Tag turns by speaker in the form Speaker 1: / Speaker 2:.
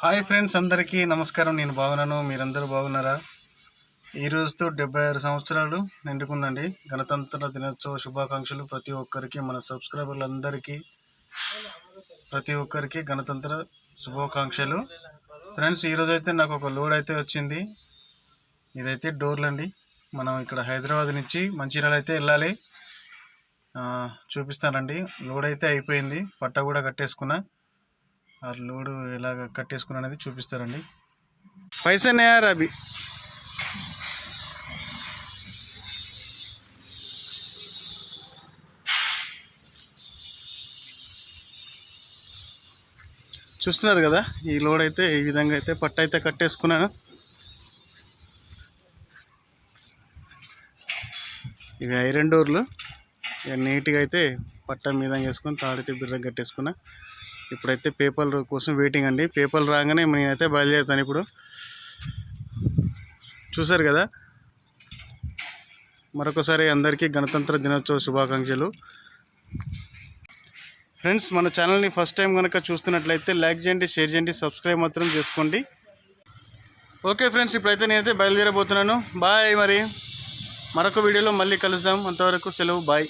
Speaker 1: Hi friends అందరికీ నమస్కారం. నేను బాగున్నాను. మీరందరూ బాగున్నారా? ఈ రోజుతో డెబ్బై ఆరు సంవత్సరాలు నిండుకుందండి. గణతంత్ర దినోత్సవ శుభాకాంక్షలు ప్రతి ఒక్కరికి మన సబ్స్క్రైబర్లందరికీ ప్రతి ఒక్కరికి గణతంత్ర శుభాకాంక్షలు. ఫ్రెండ్స్ ఈరోజు అయితే నాకు ఒక లోడ్ అయితే వచ్చింది. ఇదైతే డోర్లు అండి మనం ఇక్కడ హైదరాబాద్ నుంచి మంచిర్యాల అయితే వెళ్ళాలి. చూపిస్తానండి. లోడ్ అయితే అయిపోయింది. పట్ట కూడా కట్టేసుకున్నా. ఆ లోడు ఎలాగ కట్టేసుకున్నా అనేది చూపిస్తారండి. పైసా నేయారు అవి చూస్తున్నారు కదా ఈ లోడ్ అయితే ఈ విధంగా అయితే పట్ట అయితే కట్టేసుకున్నాను. ఇవి ఐరన్ డోర్లు. ఇక నీట్గా అయితే పట్ట మీద వేసుకొని తాడితే బిర్ర కట్టేసుకున్నా. ఇప్పుడైతే పేపర్ కోసం వెయిటింగ్ అండి. పేపర్లు రాగానే నేనైతే బయలుదేరుతాను ఇప్పుడు. చూసారు కదా? మరొకసారి అందరికీ గణతంత్ర దినోత్సవ శుభాకాంక్షలు. ఫ్రెండ్స్ మన ఛానల్ని ఫస్ట్ టైం కనుక చూస్తున్నట్లయితే లైక్ చేయండి షేర్ చేయండి సబ్స్క్రైబ్ మాత్రం చేసుకోండి. ఓకే ఫ్రెండ్స్ ఇప్పుడైతే నేనైతే బయలుదేరబోతున్నాను. బాయ్ మరి. మరొక వీడియోలో మళ్ళీ కలుద్దాం. అంతవరకు సెలవు. బాయ్